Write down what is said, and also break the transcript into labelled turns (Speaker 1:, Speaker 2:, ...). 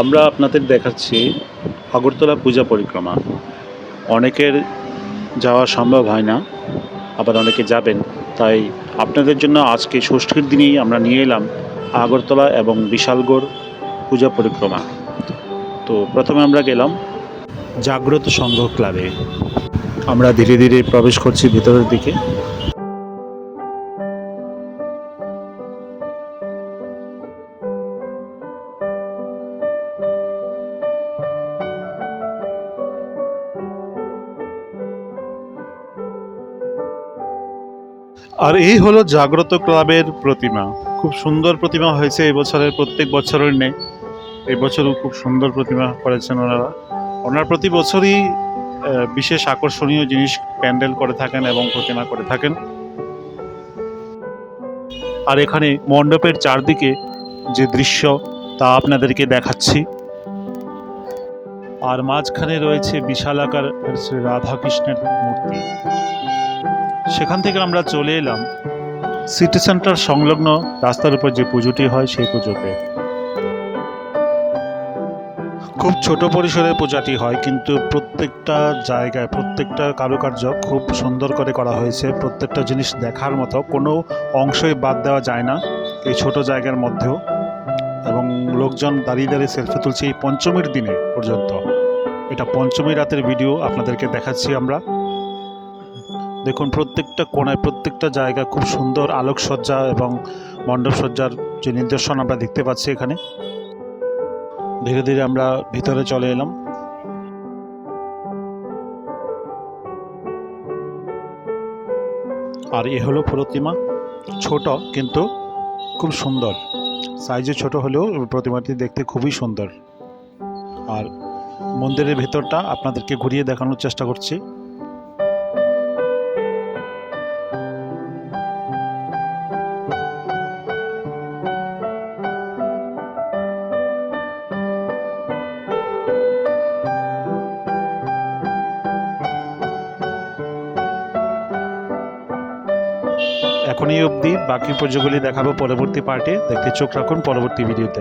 Speaker 1: আমরা আপনাদের দেখাচ্ছি আগরতলা পূজা পরিক্রমা। অনেকের যাওয়া সম্ভব হয় না, আবার অনেকে যাবেন। তাই আপনাদের জন্য আজকে ষষ্ঠীর দিনেই আমরা নিয়ে এলাম আগরতলা এবং বিশালগড় পূজা পরিক্রমা। তো প্রথমে আমরা গেলাম জাগ্রত সংঘ ক্লাবে। আমরা ধীরে ধীরে প্রবেশ করছি ভিতরের দিকে। আর এই হলো জাগ্রত ক্লাবের প্রতিমা। খুব সুন্দর প্রতিমা হয়েছে এই বছরের, প্রত্যেক বছরের নেই এই বছরও খুব সুন্দর প্রতিমা করেছেন ওনারা। ওনারা প্রতি বছরই বিশেষ আকর্ষণীয় জিনিস প্যান্ডেল করে থাকেন এবং প্রতিমা করে থাকেন। আর এখানে মণ্ডপের চারদিকে যে দৃশ্য, তা আপনাদেরকে দেখাচ্ছি। আর মাঝখানে রয়েছে বিশালাকার রাধাকৃষ্ণের মূর্তি। সেখান থেকে আমরা চলে এলাম। সিটি সেন্টার সংলগ্ন রাস্তার উপর যে পুজোটি হয় সেই পুজোতে। খুব ছোট পরিসরে পূজাটি হয়, কিন্তু প্রত্যেকটা জায়গায়, প্রত্যেকটা কারুকার্য খুব সুন্দর করে করা হয়েছে। প্রত্যেকটা জিনিস দেখার মতো কোনো অংশই বাদ দেওয়া যায় না এই ছোট জায়গার মধ্যেও। এবং লোকজন দাঁড়িয়ে দাঁড়িয়ে সেলফি তুলছে এই পঞ্চমীর দিনে পর্যন্ত। এটা পঞ্চমী রাতের ভিডিও আপনাদেরকে দেখাচ্ছি আমরা। দেখুন, প্রত্যেকটা কোণায়, প্রত্যেকটা জায়গা খুব সুন্দর আলোকসজ্জা এবং মণ্ডপসজ্জার যে নিদর্শন আমরা দেখতে পাচ্ছি এখানে। ধীরে ধীরে আমরা ভিতরে চলে এলাম। আর এ হলো প্রতিমা। ছোট কিন্তু খুব সুন্দর। সাইজে ছোট হলেও প্রতিমাটি দেখতে খুবই সুন্দর। আর মন্দিরের ভেতরটা আপনাদেরকে ঘুরিয়ে দেখানোর চেষ্টা করছি। এখনই অবধি বাকি পুজোগুলি দেখাবো পরবর্তী পার্টে দেখতে চোখ রাখুন পরবর্তী ভিডিওতে